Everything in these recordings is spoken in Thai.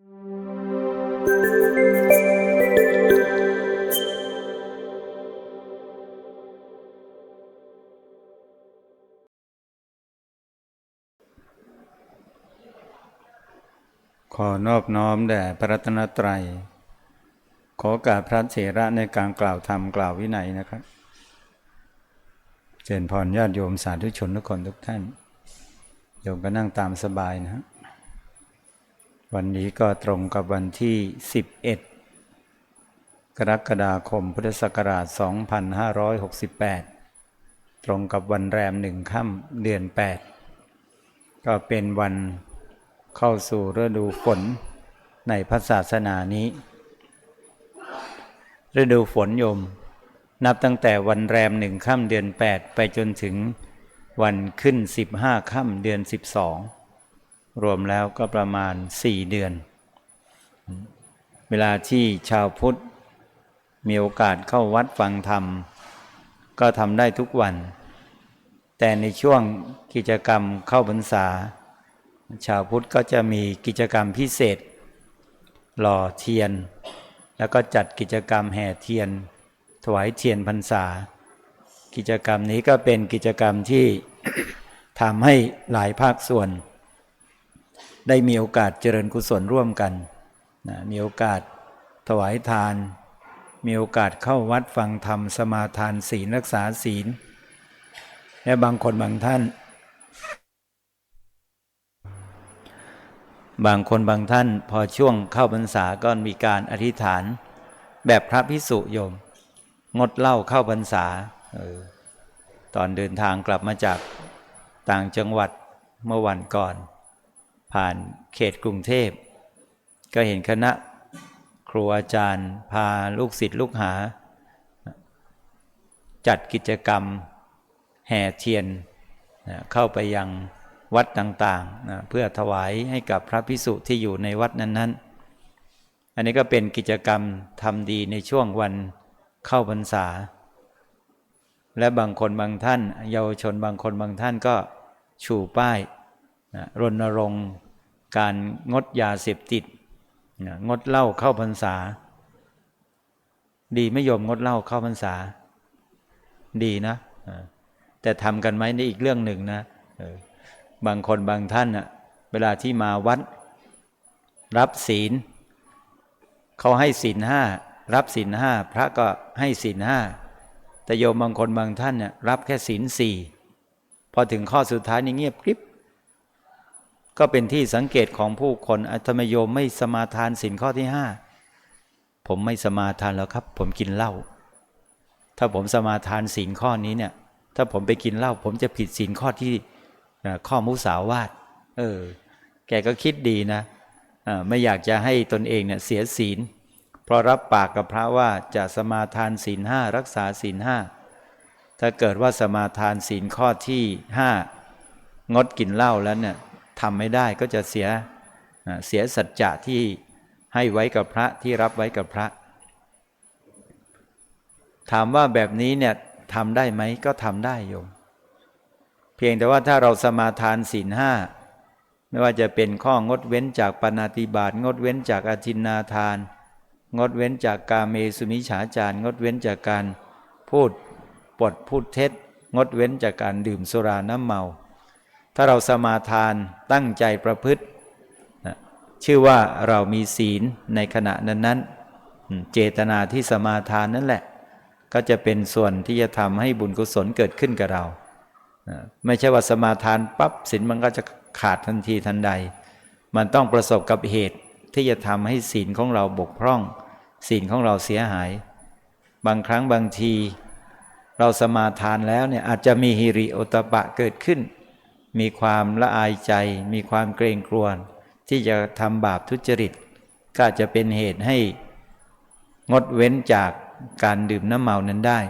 ขอนอบน้อมแด่พระรัตนตรัย ขอโอกาสพระเถระในการกล่าวธรรมกล่าววินัยนะครับ เจริญพรญาติโยมสาธุชนทุกคนทุกท่าน โยมก็นั่งตามสบายนะฮะ วันนี้ก็ตรงกับวันที่ 11 กรกฎาคมพุทธศักราช 2568 ตรงกับวันแรมหนึ่งค่ำเดือน 8 ก็เป็นวันเข้าสู่ฤดูฝนในพระศาสนานี้ ฤดูฝนยม นับตั้งแต่วันแรมหนึ่งค่ำเดือน 8 ไปจนถึงวันขึ้น 15 ค่ำเดือน 12 รวมแล้วก็ประมาณ 4 เดือน เวลาที่ชาวพุทธ มีโอกาสเข้าวัดฟังธรรม ก็ทำได้ทุกวัน แต่ในช่วงกิจกรรมเข้าพรรษา ชาวพุทธก็จะมีกิจกรรมพิเศษ หล่อเทียน แล้วก็จัดกิจกรรมแห่เทียน ถวายเทียนพรรษา กิจกรรมนี้ก็เป็นกิจกรรมที่ทำให้หลายภาคส่วน ได้มีโอกาสเจริญกุศลร่วมกันนะมีโอกาสถวายทาน มีโอกาสเข้าวัดฟังธรรมสมาทานศีลรักษาศีล และบางคนบางท่าน บางคนบางท่านพอช่วงเข้าพรรษาก็มีการอธิษฐาน แบบพระพิสุโยม งดเหล้าเข้าพรรษาออตอนเดินทางกลับมาจากต่างจังหวัดเมื่อวันก่อน ผ่านเขตกรุงเทพ ก็เห็นคณะครูอาจารย์ พาลูกศิษย์ลูกหา จัดกิจกรรมแห่เทียนเข้าไปยังวัดต่างๆ เพื่อถวายให้กับพระพิสุที่อยู่ในวัดนั้น ๆ อันนี้ก็เป็นกิจกรรมทำดีในช่วงวันเข้าพรรษา และบางคนบางท่าน เยาวชนบางคนบางท่านก็ชูป้าย นะรณรงค์การงดยาเสพติดนะงดเหล้าเข้าพรรษา ดีไม่ยอมงดเหล้าเข้าพรรษา ดีนะ แต่ทำกันไหมในอีกเรื่องหนึ่งนะบางคนบางท่านอะเวลาที่มาวัด รับศีลเขาให้ศีลห้ารับศีลห้าพระก็ให้ศีลห้าแต่โยมบางคนบางท่านเนี่ยรับแค่ศีลสี่พอถึงข้อสุดท้ายนี่เงียบกริบ ก็เป็นที่สังเกตของผู้คนอัตมโยมไม่สมาทานศีลข้อที่ห้าผมไม่สมาทานแล้วครับ ผมกินเหล้าถ้าผมสมาทานศีลข้อนี้เนี่ย ถ้าผมไปกินเหล้าผมจะผิดศีลข้อที่ข้อมุสาวาทเออ แกก็คิดดีนะไม่อยากจะให้ตนเองเนี่ยเสียศีลเพราะรับปากกับพระว่าจะสมาทานศีลห้ารักษาศีลห้าถ้าเกิดว่าสมาทานศีลข้อที่ห้างดกินเหล้าแล้วเนี่ย ทำไม่ได้ก็จะเสียเสียสัจจะที่ให้ไว้กับพระที่รับไว้กับพระ ถามว่าแบบนี้เนี่ยทำได้ไหมก็ทำได้โยม เพียงแต่ว่าถ้าเราสมาทานศีลห้าไม่ว่าจะเป็นข้องดเว้นจากปณาติบาตงดเว้นจากอาทินนาทาน งดเว้นจากกาเมสุมิฉาจาร งดเว้นจากการพูดปดพูดเท็จ งดเว้นจากการดื่มสุราน้ำเมา ถ้าเราสมาทานตั้งใจประพฤติชื่อว่าเรามีศีลในขณะนั้นนั้นเจตนาที่สมาทานนั่นแหละ ก็จะเป็นส่วนที่จะทำให้บุญกุศลเกิดขึ้นกับเราไม่ใช่ว่าสมาทานปั๊บศีลมันก็จะขาดทันทีทันใด มันต้องประสบกับเหตุที่จะทำให้ศีลของเราบกพร่อง ศีลของเราเสียหาย บางครั้งบางที เราสมาทานแล้วเนี่ยอาจจะมีฮิริโอตปะเกิดขึ้น มีความละอายใจ มีความเกรงกลัวที่จะทำบาปทุจริต ก็จะเป็นเหตุให้งดเว้นจากการดื่มน้ำเมานั้นได้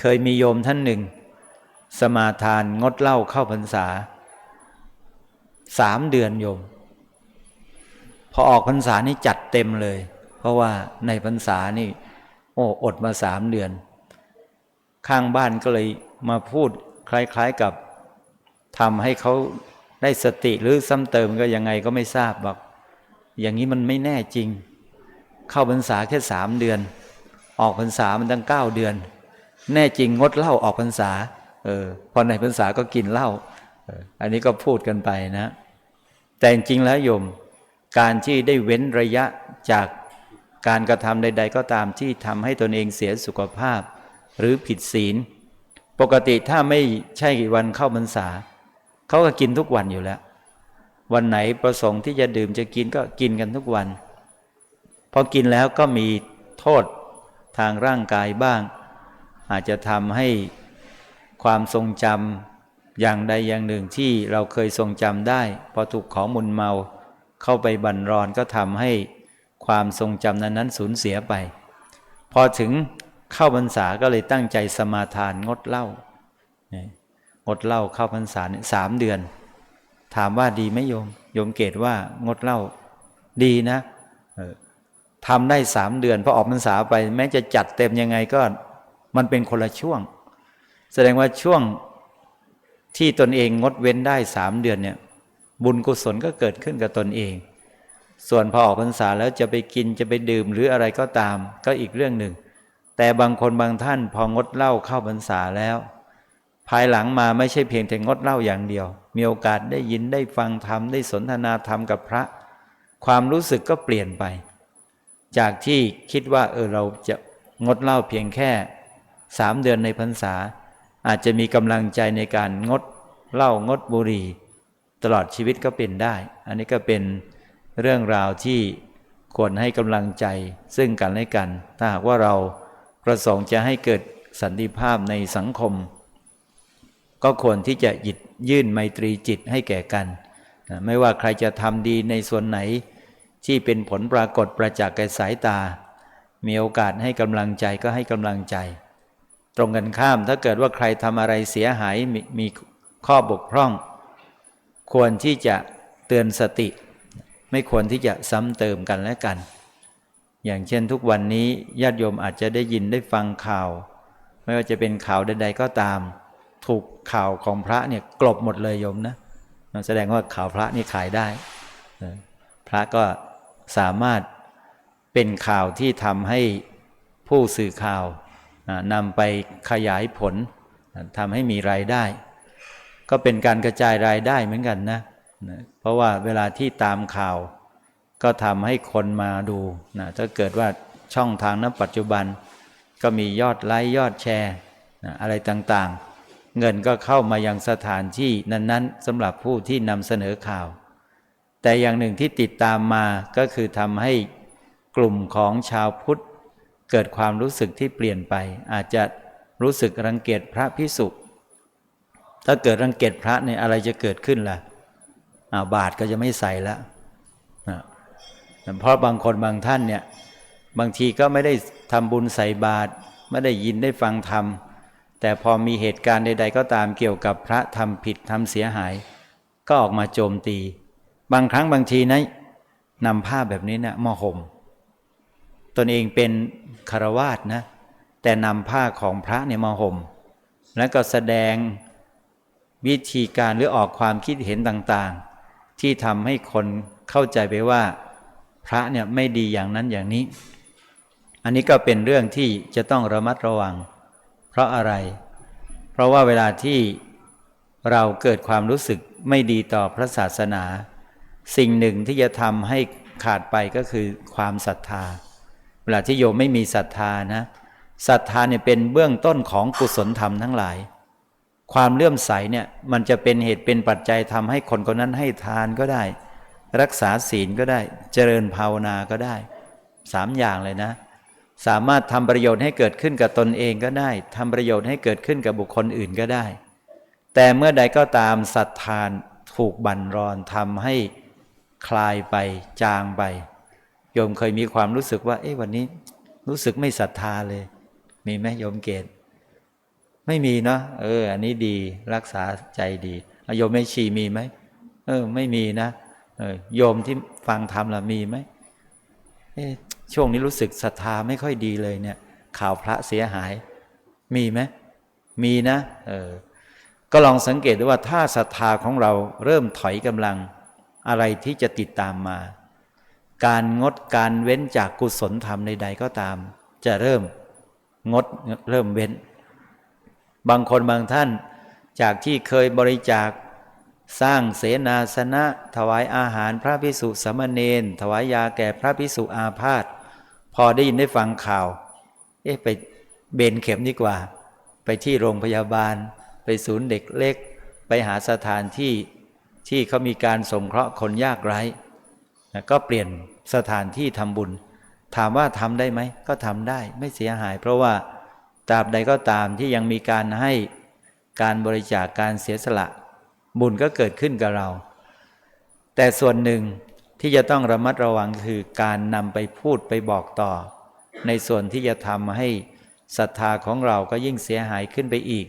เคยมีโยมท่านหนึ่ง สมาทานงดเหล้าเข้าพรรษาสามเดือนโยม พอออกพรรษานี่จัดเต็มเลย เพราะว่าในพรรษานี่ โอ้อดมาสามเดือน ข้างบ้านก็เลยมาพูด คล้ายๆกับทำให้เขาได้สติหรือซ้ำเติมก็ยังไงก็ไม่ทราบบอกอย่างนี้มันไม่แน่จริง เข้าพรรษาแค่สามเดือน ออกพรรษามันตั้งเก้าเดือน แน่จริงงดเหล้าออกพรรษา เออพอในพรรษาก็กินเหล้าอันนี้ก็พูดกันไปนะ แต่จริงแล้วโยม การที่ได้เว้นระยะจากการกระทำใด ๆ ก็ตามที่ทำให้ตนเองเสียสุขภาพ หรือผิดศีล ปกติถ้าไม่ใช่วันเข้าพรรษาเขาก็กินทุกวันอยู่แล้ว วันไหนประสงค์ที่จะดื่มจะกินก็กินกันทุกวัน พอกินแล้วก็มีโทษทางร่างกายบ้าง อาจจะทำให้ความทรงจำอย่างใดอย่างหนึ่งที่เราเคยทรงจำได้ พอถูกของมุนเมาเข้าไปบั่นรอนก็ทำให้ความทรงจำนั้นนั้นสูญเสียไป พอถึง เข้าพรรษาก็เลยตั้งใจสมาทานงดเหล้างดเหล้าเข้าพรรษานี่สามเดือน ถามว่าดีไหมโยม โยมเกตว่างดเหล้าดีนะทำได้สามเดือนพอออกพรรษาไป แม้จะจัดเต็มยังไงก็มันเป็นคนละช่วง แสดงว่าช่วงที่ตนเองงดเว้นได้สามเดือนเนี่ยบุญกุศลก็เกิดขึ้นกับตนเอง ส่วนพอออกพรรษาแล้วจะไปกินจะไปดื่มหรืออะไรก็ตาม ก็อีกเรื่องหนึ่ง แต่บางคนบางท่านพองดเหล้าเข้าพรรษาแล้ว ภายหลังมาไม่ใช่เพียงแต่งดเหล้าอย่างเดียว มีโอกาสได้ยินได้ฟังธรรมได้สนทนาธรรมกับพระ ความรู้สึกก็เปลี่ยนไป จากที่คิดว่าเออเราจะงดเหล้าเพียงแค่สามเดือนในพรรษา อาจจะมีกำลังใจในการงดเหล้างดบุหรี่ตลอดชีวิตก็เป็นได้ อันนี้ก็เป็นเรื่องราวที่ควรให้กำลังใจซึ่งกันและกัน ถ้าหากว่าเรา ประสงค์จะให้เกิดสันติภาพในสังคม ก็ควรที่จะหยิดยื่นไมตรีจิตให้แก่กันนะไม่ว่าใครจะทำดีในส่วนไหน ที่เป็นผลปรากฏประจักษ์แก่สายตา มีโอกาสให้กำลังใจก็ให้กำลังใจ ตรงกันข้ามถ้าเกิดว่าใครทำอะไรเสียหายมมีข้อบกพร่อง ควรที่จะเตือนสติ ไม่ควรที่จะซ้ำเติมกันและกัน อย่างเช่นทุกวันนี้ญาติโยมอาจจะได้ยินได้ฟังข่าว ไม่ว่าจะเป็นข่าวใด ๆ ก็ตาม ถูกข่าวของพระเนี่ยกลบหมดเลยโยมนะแสดงว่าข่าวพระนี่ขายได้ พระก็สามารถเป็นข่าวที่ทำให้ผู้สื่อข่าวนำไปขยายผลทำให้มีรายได้ ก็เป็นการกระจายรายได้เหมือนกันนะนะเพราะว่าเวลาที่ตามข่าว ก็ทำให้คนมาดูนะถ้าเกิดว่าช่องทางนั้นปัจจุบัน ก็มียอดไลค์ยอดแชร์นะอะไรต่างๆ เงินก็เข้ามายังสถานที่นั้นๆสำหรับผู้ที่นำเสนอข่าว แต่อย่างหนึ่งที่ติดตามมาก็คือทำให้กลุ่มของชาวพุทธ เกิดความรู้สึกที่เปลี่ยนไป อาจจะรู้สึกรังเกียจพระพิสุถ้าเกิดรังเกียจพระเนี่ยอะไรจะเกิดขึ้นล่ะอาบาทก็จะไม่ใส่แล้วนะ เพราะบางคนบางท่านเนี่ยบางทีก็ไม่ได้ทำบุญใส่บาตรไม่ได้ยินได้ฟังธรรม แต่พอมีเหตุการณ์ใด ๆ ก็ตามเกี่ยวกับพระทำผิดทำเสียหาย ก็ออกมาโจมตี บางครั้งบางทีนะนำผ้าแบบนี้เนะี่ยมาห่มตนเองเป็นคารวาสนะ แต่นำผ้าของพระเนี่ยมาห่ม แล้วก็แสดงวิธีการหรือออกความคิดเห็นต่างๆ ที่ทำให้คนเข้าใจไปว่า พระเนี่ยไม่ดีอย่างนั้นอย่างนี้ อันนี้ก็เป็นเรื่องที่จะต้องระมัดระวัง เพราะอะไร เพราะว่าเวลาที่เราเกิดความรู้สึกไม่ดีต่อพระศาสนา สิ่งหนึ่งที่จะทำให้ขาดไปก็คือความศรัทธา เวลาที่โยมไม่มีศรัทธานะศรัทธาเนี่ยเป็นเบื้องต้นของกุศลธรรมทั้งหลาย ความเลื่อมใสเนี่ยมันจะเป็นเหตุเป็นปัจจัยทำให้คนคนนั้นให้ทานก็ได้ รักษาศีลก็ได้ เจริญภาวนาก็ได้สามอย่างเลยนะ สามารถทำประโยชน์ให้เกิดขึ้นกับตนเองก็ได้ทำประโยชน์ให้เกิดขึ้นกับบุคคลอื่นก็ได้ แต่เมื่อใดก็ตามศรัทธานถูกบั่นรอนทำให้คลายไปจางไปโยมเคยมีความรู้สึกว่า เอ๊ะวันนี้ รู้สึกไม่ศรัทธาเลย มีไหมโยมเกต ไม่มีเนาะเออ อันนี้ดีรักษาใจดีโยมไม่ชีมีไหมเออ ไม่มีนะ โยมที่ฟังธรรมล่ะมีไหมช่วงนี้รู้สึกศรัทธาไม่ค่อยดีเลยเนี่ย ข่าวพระเสียหาย มีไหมมีนะเออก็ลองสังเกตดูว่าถ้าศรัทธาของเราเริ่มถอยกำลังอะไรที่จะติดตามมา การงดการเว้นจากกุศลธรรมใดๆก็ตาม จะเริ่มงดเริ่มเว้น บางคนบางท่านจากที่เคยบริจาค สร้างเสนาสนะ ถวายอาหารพระพิสุสามเณรถวายยาแก่พระพิสุอาพาธพอได้ยินได้ฟังข่าว เอ๊ะไปเบนเข็มดีกว่า ไปที่โรงพยาบาล ไปศูนย์เด็กเล็ก ไปหาสถานที่ที่เขามีการสงเคราะห์คนยากไร้ก็เปลี่ยนสถานที่ทำบุญ ถามว่าทำได้ไหม ก็ทำได้ไม่เสียหาย เพราะว่าตราบใดก็ตามที่ยังมีการให้การบริจาคการเสียสละ บุญก็เกิดขึ้นกับเรา แต่ส่วนหนึ่งที่จะต้องระมัดระวังคือการนำไปพูดไปบอกต่อ ในส่วนที่จะทำให้ศรัทธาของเราก็ยิ่งเสียหายขึ้นไปอีก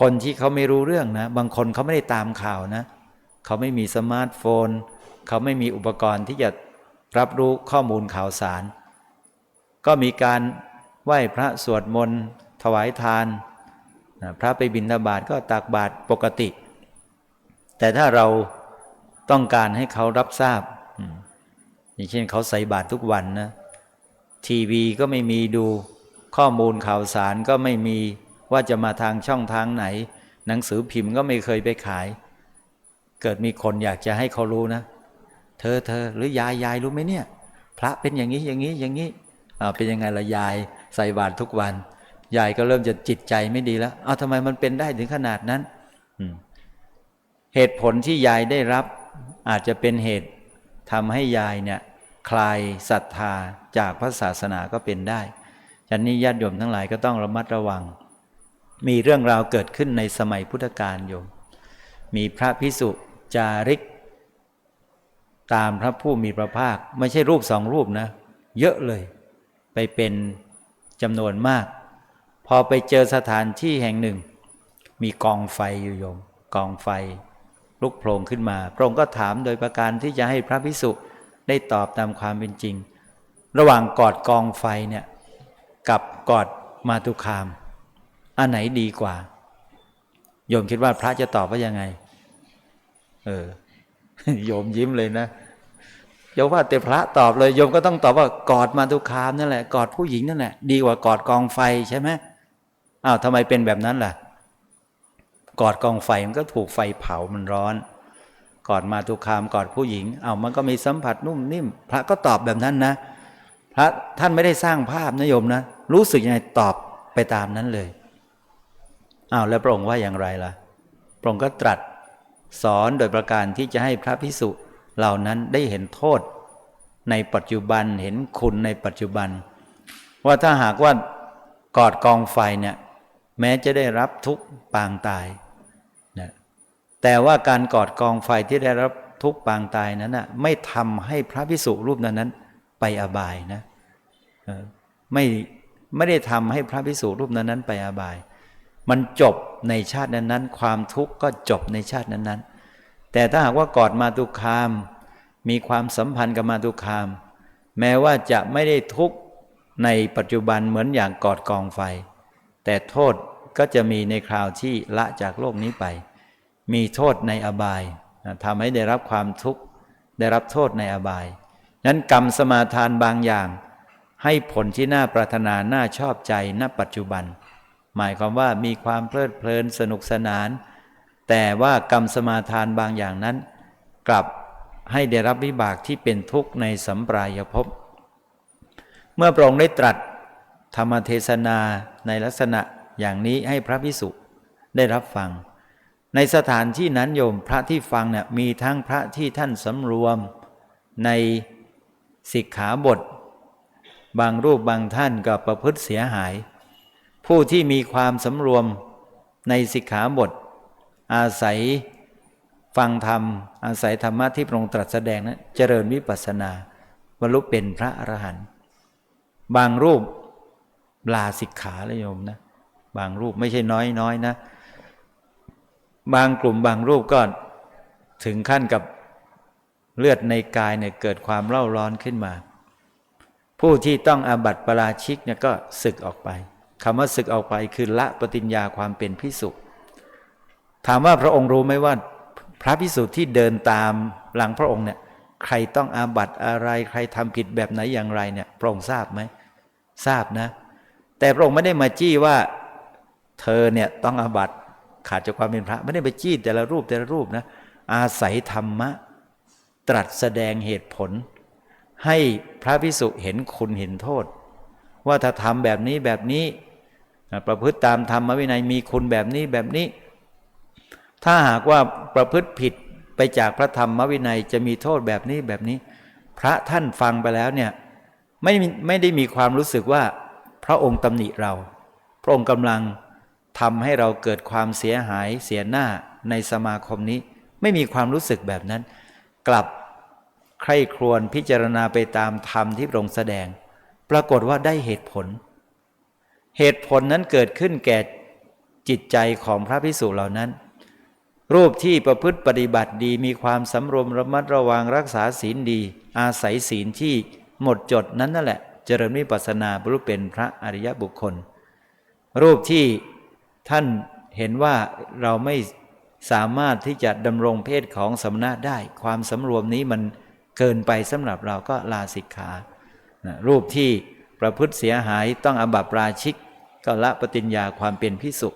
คนที่เขาไม่รู้เรื่องนะ บางคนเขาไม่ได้ตามข่าวนะ เขาไม่มีสมาร์ทโฟน เขาไม่มีอุปกรณ์ที่จะรับรู้ข้อมูลข่าวสาร ก็มีการไหว้พระสวดมนต์ถวายทาน พระไปบิณฑบาตก็ตักบาตรปกติ แต่ถ้าเราต้องการให้เขารับทราบ อย่างเช่นเขาใส่บาตรทุกวันนะ ทีวีก็ไม่มีดูข้อมูลข่าวสารก็ไม่มีว่าจะมาทางช่องทางไหน หนังสือพิมพ์ก็ไม่เคยไปขาย เกิดมีคนอยากจะให้เขารู้นะ เธอเธอหรือยายยายรู้ไหมเนี่ย พระเป็นอย่างนี้อย่างนี้อย่างนี้อ่าเป็นยังไงละยายใส่บาตรทุกวัน ยายก็เริ่มจะจิตใจไม่ดีแล้ว เอาทำไมมันเป็นได้ถึงขนาดนั้น เหตุผลที่ยายได้รับอาจจะเป็นเหตุทำให้ยายเนี่ยคลายศรัทธาจากพระศาสนาก็เป็นได้ฉะนั้ญาติโยมทั้งหลายก็ต้องระมัดระวัง มีเรื่องราวเกิดขึ้นในสมัยพุทธกาลโยม มีพระพิสุจาริก ตามพระผู้มีพระภาค ไม่ใช่รูปสองรูปนะ เยอะเลย ไปเป็นจำนวนมาก พอไปเจอสถานที่แห่งหนึ่ง มีกองไฟอยู่โยม กองไฟ ลุกโผล่ขึ้นมา พระองค์ก็ถามโดยประการที่จะให้พระพิสุได้ตอบตามความเป็นจริง ระหว่างกอดกองไฟเนี่ยกับกอดมาตุคาม อันไหนดีกว่า โยมคิดว่าพระจะตอบว่ายังไง เออ โยมยิ้มเลยนะโยมว่าแต่พระตอบเลยโยมก็ต้องตอบว่ากอดมาตุคามนั่นแหละกอดผู้หญิงนั่นแหละดีกว่ากอดกองไฟใช่ไหมอ้าวทำไมเป็นแบบนั้นล่ะ กอดกองไฟมันก็ถูกไฟเผามันร้อน กอดมาตุคามกอดผู้หญิง เอามันก็มีสัมผัสนุ่มนิ่ม พระก็ตอบแบบนั้นนะ พระท่านไม่ได้สร้างภาพนะโยมนะ รู้สึกยังไงตอบไปตามนั้นเลยอ้าวแล้วพระองค์ว่าอย่างไรล่ะ พระองค์ก็ตรัสสอนโดยประการที่จะให้พระพิสุเหล่านั้นได้เห็นโทษ ในปัจจุบันเห็นคุณในปัจจุบัน ว่าถ้าหากว่ากอดกองไฟเนี่ยแม้จะได้รับทุกปางตาย แต่ว่าการกอดกองไฟที่ได้รับทุกปางตายนั้นนะไม่ทำให้พระพิสุรูปนั้นนั้น ไปอบายนะไม่ไม่ได้ทำให้พระพิสุรูปนั้นนั้น ไปอบาย มันจบในชาตินั้นๆความทุกข์ก็จบในชาตินั้นๆแต่ถ้าหากว่ากอดมาตุคาม มีความสัมพันธ์กับมาตุคาม แม้ว่าจะไม่ได้ทุกข์ในปัจจุบันเหมือนอย่างกอดกองไฟ แต่โทษก็จะมีในคราวที่ละจากโลกนี้ไป มีโทษในอบายทำให้ได้รับความทุกข์ได้รับโทษในอบาย นั้นกรรมสมาทานบางอย่าง ให้ผลที่น่าปรารถนาน่าชอบใจณปัจจุบัน หมายความว่ามีความเพลิดเพลินสนุกสนาน แต่ว่ากรรมสมาทานบางอย่างนั้น กลับให้ได้รับวิบากที่เป็นทุกข์ในสัมปรายภพเมื่อพระองค์ได้ตรัสธรรมเทศนาในลักษณะอย่างนี้ให้พระพิสุได้รับฟัง ในสถานที่นั้นโยมพระที่ฟังเนี่ยมีทั้งพระที่ท่านสำรวมในสิกขาบท บางรูปบางท่านก็ประพฤติเสียหาย ผู้ที่มีความสำรวมในสิกขาบท อาศัยฟังธรรม อาศัยธรรมะที่พระองค์ตรัสแสดงนะั้นเจริญวิปัสสนาบรรลุเป็นพระอรหันต์บางรูปลาสิกขาเลยโยมนะ บางรูปไม่ใช่น้อยน้อยนะ บางกลุ่มบางรูปก็ถึงขั้นกับเลือดในกายเนี่ยเกิดความเล่าร้อนขึ้นมา ผู้ที่ต้องอาบัติปราชิกเนี่ยก็ศึกออกไปคำว่าศึกออกไปคือละปฏิญญาความเป็นพิสุถามว่าพระองค์รู้ไหมว่าพระพิสุที่เดินตามหลังพระองค์เนี่ยใครต้องอาบัติอะไรใครทำผิดแบบไหนอย่างไรเนี่ยพระองค์ทราบไหมทราบนะ แต่พระองค์ไม่ได้มาจี้ว่า เธอเนี่ยต้องอาบัติ ขาดจากความเป็นพระ ไม่ได้ไปจี้แต่ละรูปแต่ละรูปนะ อาศัยธรรมะ ตรัสแสดงเหตุผล ให้พระพิสุเห็นคุณเห็นโทษ ว่าถ้าทำแบบนี้แบบนี้ ประพฤติตามธรรมวินัยมีคุณแบบนี้แบบนี้ ถ้าหากว่าประพฤติผิดไปจากพระธรรมวินัยจะมีโทษแบบนี้แบบนี้ พระท่านฟังไปแล้วเนี่ยไม่ไม่ได้มีความรู้สึกว่าพระองค์ตำหนิเรา พระองค์กำลัง ทำให้เราเกิดความเสียหายเสียหน้าในสมาคมนี้ ไม่มีความรู้สึกแบบนั้น กลับใคร่ครวญพิจารณาไปตามธรรมที่พระองค์แสดง ปรากฏว่าได้เหตุผล เหตุผลนั้นเกิดขึ้นแก่จิตใจของพระพิสุเหล่านั้น รูปที่ประพฤติปฏิบัติดีมีความสำรวมระมัดระวังรักษาศีลดี อาศัยศีลที่หมดจดนั้นนั่นแหละ เจริญวิปัสสนาบรรลุเป็นพระอริยบุคคล รูปที่ ท่านเห็นว่าเราไม่สามารถที่จะดำรงเพศของสมณะได้ ความสำรวมนี้มันเกินไปสำหรับเราก็ลาสิกขานะรูปที่ประพฤติเสียหายต้องอบัติปราชิก ก็ละปฏิญญาความเป็นพิสุ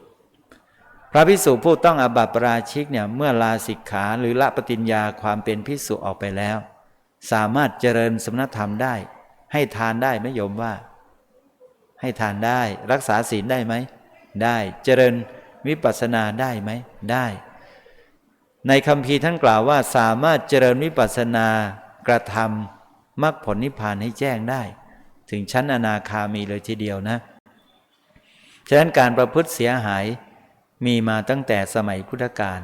พระพิสุผู้ต้องอบัติปราชิกเนี่ยเมื่อลาสิกขาหรือละปฏิญญาความเป็นพิสุออกไปแล้ว สามารถเจริญสมณธรรมได้ ให้ทานได้ไหมโยมว่า ให้ทานได้ รักษาศีลได้ไหม ได้เจริญวิปัสสนาได้ไหมได้ ในคำพีท่านกล่าวว่าสามารถเจริญวิปัสสนากระทำมรรคผลนิพพานให้แจ้งได้ ถึงชั้นอนาคามีเลยทีเดียวนะฉะนั้นการประพฤติเสียหายมีมาตั้งแต่สมัยพุทธกาล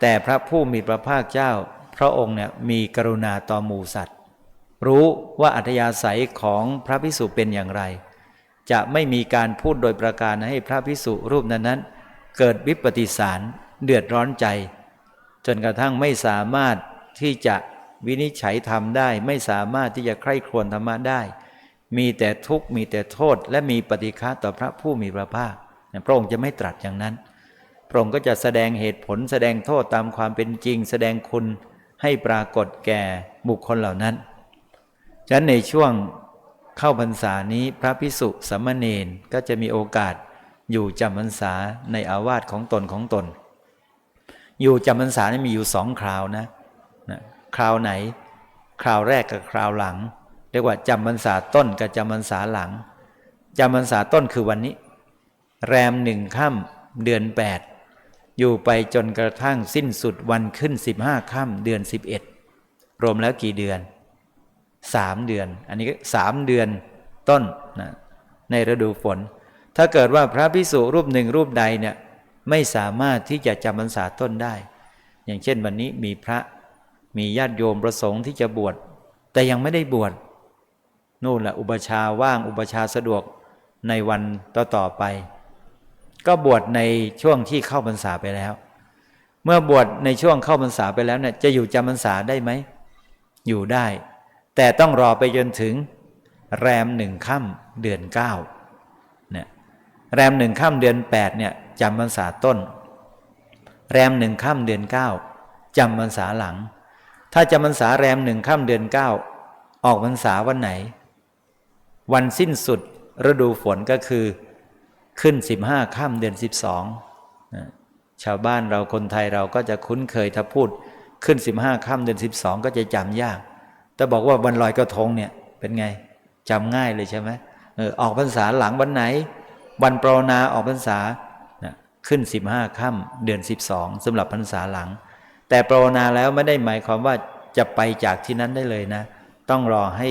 แต่พระผู้มีพระภาคเจ้า พระองค์เนี่ยมีกรุณาต่อหมูสัตว์ รู้ว่าอัธยาศัยของพระพิสุเป็นอย่างไร จะไม่มีการพูดโดยประการให้พระพิสุรูปนั้นนั้นเกิดวิปฏิสารเดือดร้อนใจ จนกระทั่งไม่สามารถที่จะวินิจฉัยธรรมได้ ไม่สามารถที่จะใคร่ครวญธรรมะได้ มีแต่ทุกข์มีแต่โทษ และมีปฏิฆาต่อพระผู้มีพระภาคพระองค์จะไม่ตรัสอย่างนั้น พระองค์ก็จะแสดงเหตุผลแสดงโทษตามความเป็นจริง แสดงคุณให้ปรากฏแก่บุคคลเหล่านั้นฉะนั้นในช่วง เข้าพรรษานี้พระพิสุสมณเณรก็จะมีโอกาสอยู่จำพรรษาในอาวาสของตนของตน อยู่จำพรรษานี่มีอยู่สองคราวนะนะคราวไหน คราวแรกกับคราวหลัง เรียกว่าจำพรรษาต้นกับจำพรรษาหลังจำพรรษาต้นคือวันนี้ แรมหนึ่งค่ำเดือนแปดอยู่ไปจนกระทั่งสิ้นสุดวันขึ้นสิบห้าค่ำเดือนสิบเอ็ดรวมแล้วกี่เดือน สามเดือน อันนี้สามเดือนต้นนะในฤดูฝน ถ้าเกิดว่าพระพิสุรูปหนึ่งรูปใดเนี่ยไม่สามารถที่จะจำพรรษาต้นได้ อย่างเช่นวันนี้มีพระมีญาติโยมประสงค์ที่จะบวชแต่ยังไม่ได้บวชนู่นแหละอุปชาว่างอุปชาสะดวกในวันต่อตอไป ก็บวชในช่วงที่เข้าพรรษาไปแล้ว เมื่อบวชในช่วงเข้าพรรษาไปแล้วเนี่ยจะอยู่จำพรรษาได้ไหมอยู่ได้ แต่ต้องรอไปจนถึงแรมหนึ่งค่ำเดือนเก้าเนี่ยแรมหนึ่งค่ำเดือนแปดเนี่ยจำพรรษาต้น แรมหนึ่งค่ำเดือนเก้าจำพรรษาหลัง ถ้าจำพรรษาแรมหนึ่งค่ำเดือนเก้าออกพรรษาวันไหน วันสิ้นสุดฤดูฝนก็คือขึ้นสิบห้าค่ำเดือนสิบสองชาวบ้านเราคนไทยเราก็จะคุ้นเคยถ้าพูดขึ้นสิบห้าค่ำเดือนสิบสองก็จะจำยาก แต่บอกว่าวันลอยกระทงเนี่ยเป็นไงจำง่ายเลยใช่ไหมเออออกพรรษาหลังวันไหน วันปรนาออกพรรษาขึ้นสิบห้าค่ำเดือนสิบสองสำหรับพรรษาหลัง แต่ปรนาแล้วไม่ได้หมายความว่าจะไปจากที่นั้นได้เลยนะ ต้องรอให้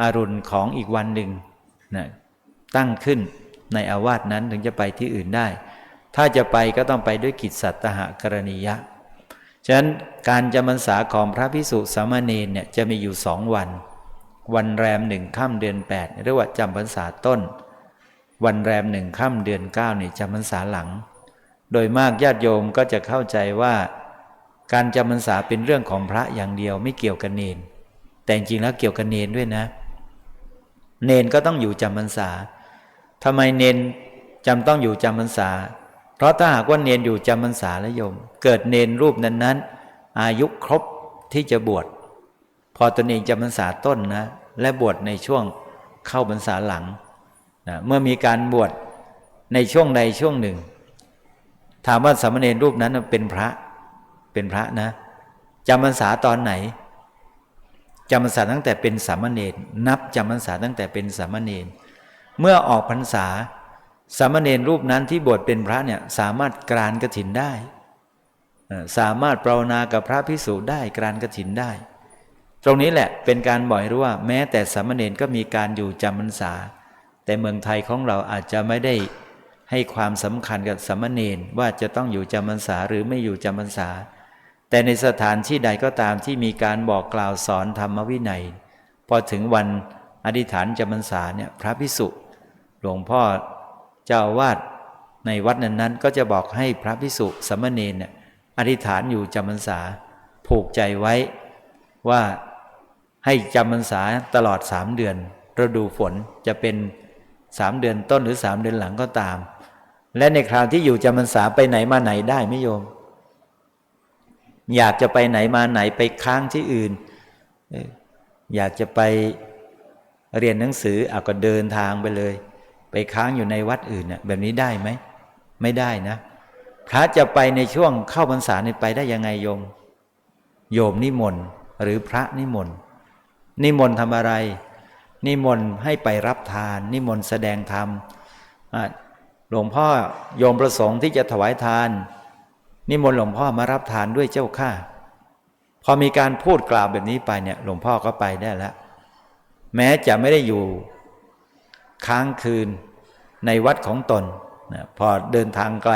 อารุณของอีกวันหนึ่งนะตั้งขึ้นในอาวาสนั้นถึงจะไปที่อื่นได้ ถ้าจะไปก็ต้องไปด้วยกิจสัตหกรณียะ ฉะนั้นการจำพรรษาของพระพิสุสามเณรเนี่ยจะมีอยู่สองวัน วันแรมหนึ่งค่ำเดือนแปดเรียกว่าจำพรรษาต้น วันแรมหนึ่งค่ำเดือนเก้านี่ยจำพรรษาหลัง โดยมากญาติโยมก็จะเข้าใจว่าการจำพรรษาเป็นเรื่องของพระอย่างเดียวไม่เกี่ยวกับเนน แต่จริงแล้วเกี่ยวกับเนนด้วยนะ เนนก็ต้องอยู่จำพรรษาทำไมเนนจำต้องอยู่จำพรรษา เพราะถ้าหากว่าเนนอยู่จำพรรษาแล้วโยม เกิดเนนรูปนั้นๆ อายุครบที่จะบวชพอตนเองจำพรรษาต้นนะและบวชในช่วงเข้าพรรษาหลังนะเมื่อมีการบวชในช่วงใดช่วงหนึ่ง ถามว่าสามเณรรูปนั้นเป็นพระเป็นพระนะจำพรรษาตอนไหนจำพรรษาตั้งแต่เป็นสามเณรนับจำพรรษาตั้งแต่เป็นสามเณรเมื่อออกพรรษา สามเณรรูปนั้นที่บวชเป็นพระเนี่ยสามารถกรานกระถินได้ สามารถปรารณากับพระพิสุได้กรานกระถินได้ ตรงนี้แหละเป็นการบ่อยรู้ว่า แม้แต่สามเณรก็มีการอยู่จำพรรษา แต่เมืองไทยของเราอาจจะไม่ได้ให้ความสำคัญกับสามเณรว่าจะต้องอยู่จำพรรษาหรือไม่อยู่จำพรรษา แต่ในสถานที่ใดก็ตามที่มีการบอกกล่าวสอนธรรมวินัย พอถึงวันอธิษฐานจำพรรษาเนี่ยพระพิสุหลวงพ่อ เจ้าวาดในวัดนั้นๆ ก็จะบอกให้พระพิสุสมณรเนี่ยอธิษฐานอยู่จำพรรษา ผูกใจไว้ว่าให้จำพรรษาตลอดสามเดือนฤดูฝนจะเป็นสามเดือนต้นหรือสามเดือนหลังก็ตาม และในคราวที่อยู่จำพรรษาไปไหนมาไหนได้ไหมโยม อยากจะไปไหนมาไหนไปค้างที่อื่น อยากจะไปเรียนหนังสือเอาก็เดินทางไปเลย ไปค้างอยู่ในวัดอื่นเนี่ยแบบนี้ได้ไหมไม่ได้นะพระจะไปในช่วงเข้าพรรษาเนี่ยไปได้ยังไงโยม โยมนิมนต์หรือพระนิมนต์นิมนต์ทำอะไร นิมนต์ให้ไปรับทาน นิมนต์แสดงธรรมหลวงพ่อโยมประสงค์ที่จะถวายทาน นิมนต์หลวงพ่อมารับทานด้วยเจ้าข้าพอมีการพูดกล่าวแบบนี้ไปเนี่ย หลวงพ่อก็ไปได้แล้วแม้จะไม่ได้อยู่ ค้างคืนในวัดของตนนะพอเดินทางไกล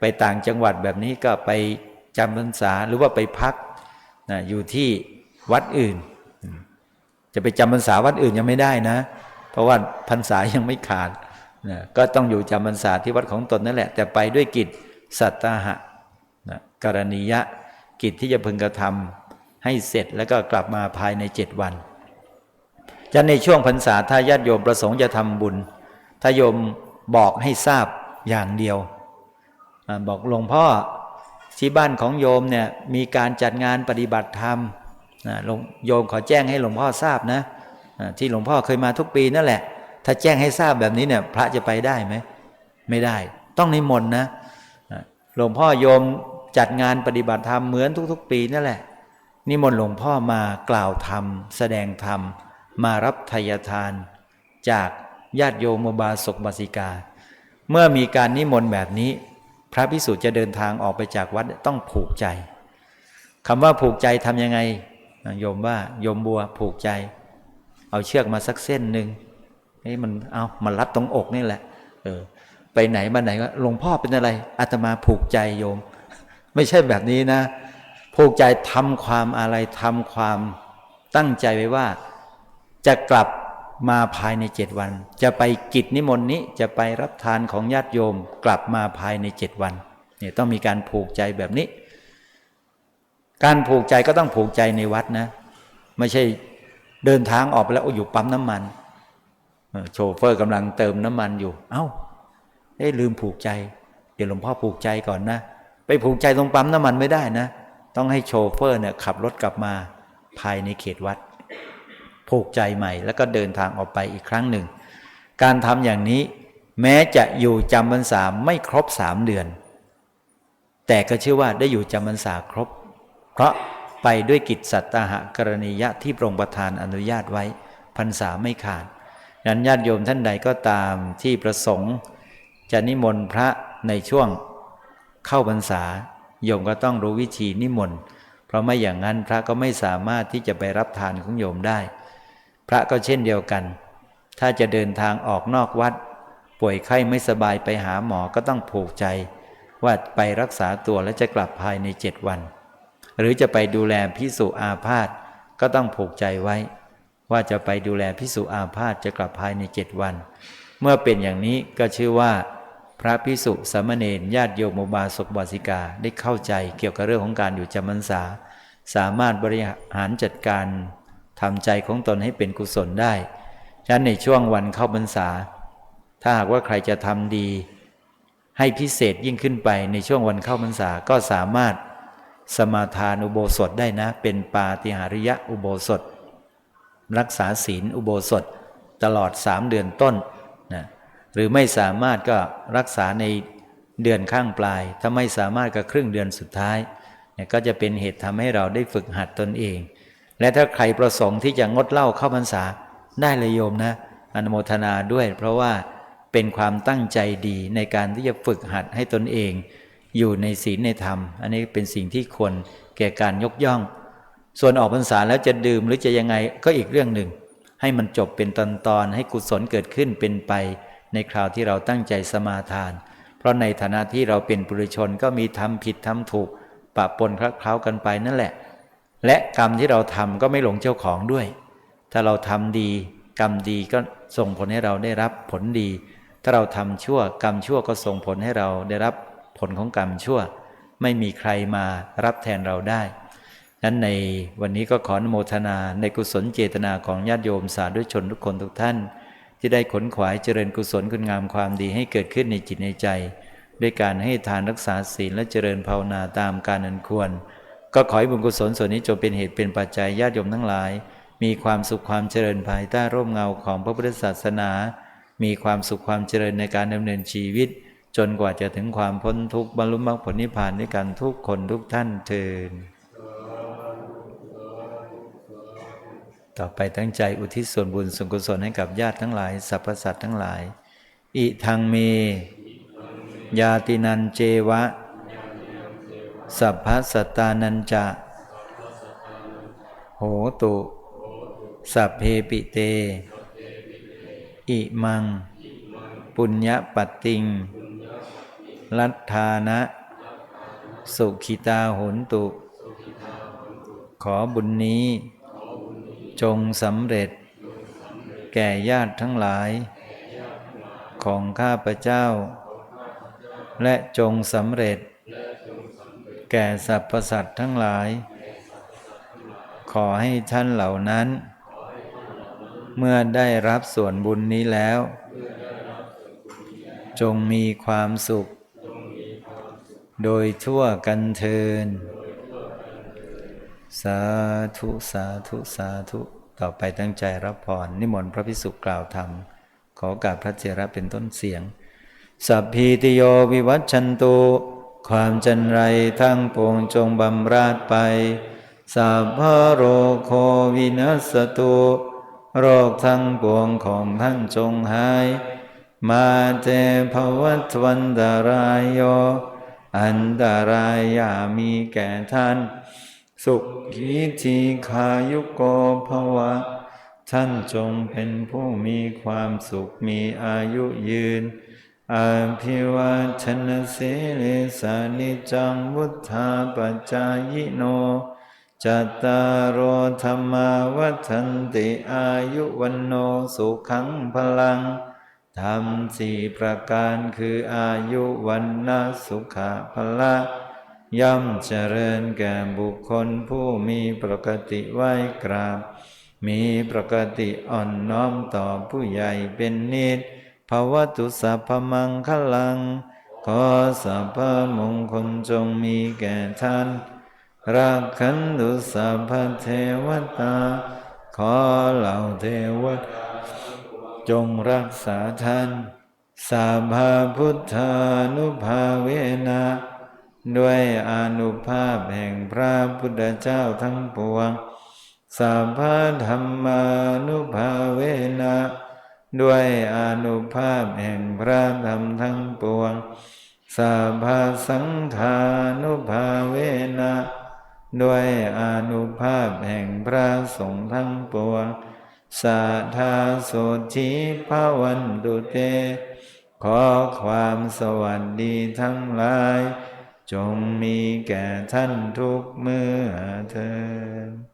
ไปต่างจังหวัดแบบนี้ก็ไปจำพรรษาหรือว่าไปพักนะอยู่ที่วัดอื่น จะไปจำพรรษาวัดอื่นยังไม่ได้นะ เพราะว่าพรรษายังไม่ขาดนะก็ต้องอยู่จำพรรษาที่วัดของตนนั่นแหละ แต่ไปด้วยกิจสัตตาหะนะกรณียะกิจที่จะพึงกระทำให้เสร็จแล้วก็กลับมาภายในเจ็ดวัน จะในช่วงพรรษาถ้าญาติโยมประสงค์จะทำบุญถ้าโยมบอกให้ทราบอย่างเดียว บอกหลวงพ่อที่บ้านของโยมเนี่ยมีการจัดงานปฏิบัติธรรมโยมขอแจ้งให้หลวงพ่อทราบนะที่หลวงพ่อเคยมาทุกปีนั่นแหละ ถ้าแจ้งให้ทราบแบบนี้เนี่ยพระจะไปได้ไหมไม่ได้ ต้องนิมนต์นะหลวงพ่อโยมจัดงานปฏิบัติธรรมเหมือนทุก ๆ ปีนั่นแหละ นิมนต์หลวงพ่อมากล่าวธรรม แสดงธรรม มารับทายทาน จากญาติโยมบาศกบาสิกา เมื่อมีการนิมนต์แบบนี้ พระพิสุจะเดินทางออกไปจากวัดต้องผูกใจคำว่าผูกใจทำยังไงโยมว่าโยมบัวผูกใจ เอาเชือกมาสักเส้นหนึ่งนี่มันเอามารัดตรงอกนี่แหละ เออ ไปไหนมาไหนก็หลวงพ่อเป็นอะไรอาตมาผูกใจโยม ไม่ใช่แบบนี้นะ ผูกใจทำความอะไรทำความตั้งใจไว้ว่า จะกลับมาภายในเจ็ดวัน จะไปกิจนิมนต์นี้จะไปรับทานของญาติโยมกลับมาภายในเจ็ดวันเนี่ยต้องมีการผูกใจแบบนี้ การผูกใจก็ต้องผูกใจในวัดนะ ไม่ใช่เดินทางออกไปแล้วอยู่ปั๊มน้ำมันโชเฟอร์กำลังเติมน้ำมันอยู่ เอา้าเอ้ลืมผูกใจ เดี๋ยวหลวงพ่อผูกใจก่อนนะ ไปผูกใจตรงปั๊มน้ำมันไม่ได้นะ ต้องให้โชเฟอร์เนี่ยขับรถกลับมาภายในเขตวัด ผูกใจใหม่ แล้วก็เดินทางออกไปอีกครั้งหนึ่ง การทำอย่างนี้ แม้จะอยู่จำพรรษาไม่ครบสามเดือน แต่ก็เชื่อว่าได้อยู่จำพรรษาครบ เพราะไปด้วยกิจสัตตาหกรณียะที่พระองค์ประทานอนุญาตไว้พรรษาไม่ขาดนั้นญาติโยมท่านใดก็ตามที่ประสงค์ จะนิมนต์พระในช่วงเข้าพรรษาโยมก็ต้องรู้วิธีนิมนต์ เพราะไม่อย่างนั้นพระก็ไม่สามารถที่จะไปรับทานของโยมได้ พระก็เช่นเดียวกัน ถ้าจะเดินทางออกนอกวัด ป่วยไข้ไม่สบายไปหาหมอก็ต้องผูกใจ ว่าไปรักษาตัวและจะกลับภายในเจ็ดวัน หรือจะไปดูแลพิสุอาพาธก็ต้องผูกใจไว้ ว่าจะไปดูแลพิสุอาพาธจะกลับภายในเจ็ดวัน เมื่อเป็นอย่างนี้ก็ชื่อว่า พระพิสุสมณเณรญาติโยมบาศกบาสิกาได้เข้าใจเกี่ยวกับเรื่องของการอยู่จำพรรษา สามารถบริหารจัดการ ทำใจของตนให้เป็นกุศลได้ฉะนั้นในช่วงวันเข้าพรรษา ถ้าหากว่าใครจะทำดี ให้พิเศษยิ่งขึ้นไปในช่วงวันเข้าพรรษาก็สามารถสมาทานอุโบสถได้นะ เป็นปาติหาริยะอุโบสถ รักษาศีลอุโบสถตลอดสามเดือนต้นนะหรือไม่สามารถก็รักษาในเดือนข้างปลาย ถ้าไม่สามารถก็ครึ่งเดือนสุดท้ายเนี่ยก็จะเป็นเหตุทำให้เราได้ฝึกหัดตนเอง และถ้าใครประสงค์ที่จะงดเหล้าเข้าพรรษาได้เลยโยมนะอนุโมทนาด้วย เพราะว่าเป็นความตั้งใจดีในการที่จะฝึกหัดให้ตนเอง อยู่ในศีลในธรรม อันนี้เป็นสิ่งที่ควรแก่การยกย่อง ส่วนออกพรรษาแล้วจะดื่มหรือจะยังไงก็อีกเรื่องหนึ่ง ให้มันจบเป็นตอนตอนๆให้กุศลเกิดขึ้นเป็นไป ในคราวที่เราตั้งใจสมาทาน เพราะในฐานะที่เราเป็นปุถุชนก็มีทำผิดทำถูกปะปนคลักเคล้ากันไปนั่นแหละ และกรรมที่เราทำก็ไม่หลงเจ้าของด้วย ถ้าเราทำดี กรรมดีก็ส่งผลให้เราได้รับผลดี ถ้าเราทำชั่ว กรรมชั่วก็ส่งผลให้เราได้รับผลของกรรมชั่ว ไม่มีใครมารับแทนเราได้นั้นในวันนี้ก็ขออนุโมทนาในกุศลเจตนาของญาติโยมสาธุชนทุกคนทุกท่าน ที่ได้ขนขวายเจริญกุศลคุณงามความดีให้เกิดขึ้นในจิตในใจ ด้วยการให้ทานรักษาศีลและเจริญภาวนาตามการอันควร ก็ขอให้บุญกุศลส่วนนี้จงเป็นเหตุเป็นปัจจัยญาติโยมทั้งหลาย มีความสุขความเจริญภายใต้ร่มเงาของพระพุทธศาสนา มีความสุขความเจริญในการดำเนินชีวิต จนกว่าจะถึงความพ้นทุกข์บรรลุมรรคผลนิพพานด้วยกันทุกคนทุกท่านเทินต่อไปตั้งใจอุทิศส่วนบุญส่วนกุศลให้กับญาติทั้งหลายสรรพสัตว์ทั้งหลาย อิทังเม ยาตินันเจวะ สัพพสัตตานันจะ โหตุ สัพเพปิเต อิมัง ปุญญปัตติง ลัทธานะ สุขิตาโหนตุ ขอบุญนี้ จงสำเร็จ แก่ญาติทั้งหลาย ของข้าพเจ้า และจงสำเร็จ แก่สรรพสัตว์ทั้งหลาย ขอให้ท่านเหล่านั้น เมื่อได้รับส่วนบุญนี้แล้ว จงมีความสุข โดยทั่วกันเทิน สาธุสาธุสาธุ ต่อไปตั้งใจรับพรนิมนต์พระพิสุกล่าวธรรม ขอกาสพระเจระเป็นต้นเสียง สัพพีติโยวิวัชชันตุ ความจันไรทั้งปวงจงบำราดไปสัพพะโรโควินัสตุโรคทั้งปวงของท่านจงหาย มาเตภวัตวันตรายโย อันตรายามีแก่ท่าน สุขีทีขายุโกภวะ ท่านจงเป็นผู้มีความสุขมีอายุยืน อาภิวาชนะสเลสานิจังวุธาปจายโนจัตตารโอธรรมาวัฏันติอายุวันโนสุขังพลังธรรมสี่ประการคืออายุวันนะสุขะพละย่อมเจริญแก่บุคคลผู้มีปกติไหวกราบ มีปกติอ่อนน้อมต่อผู้ใหญ่เป็นนิด ภวตุสัพพมังคลัง ขอสัพพมงคลจงมีแก่ท่าน รักขันตุสัพพเทวตา ขอเหล่าเทวดาจงรักษาท่านสาภาพุทธานุภาเวนะด้วยอนุภาพแห่งพระพุทธเจ้าทั้งปวงสาภาธรรมานุภาเวนะ ด้วยอนุภาพแห่งพระธรรมทั้งปวง สาภาสังฆานุภาเวนะด้วยอนุภาพแห่งพระสงฆ์ทั้งปวงสัทธาโสธิภาวันตุเต ขอความสวัสดีทั้งหลาย จงมีแก่ท่านทุกเมื่อเทิน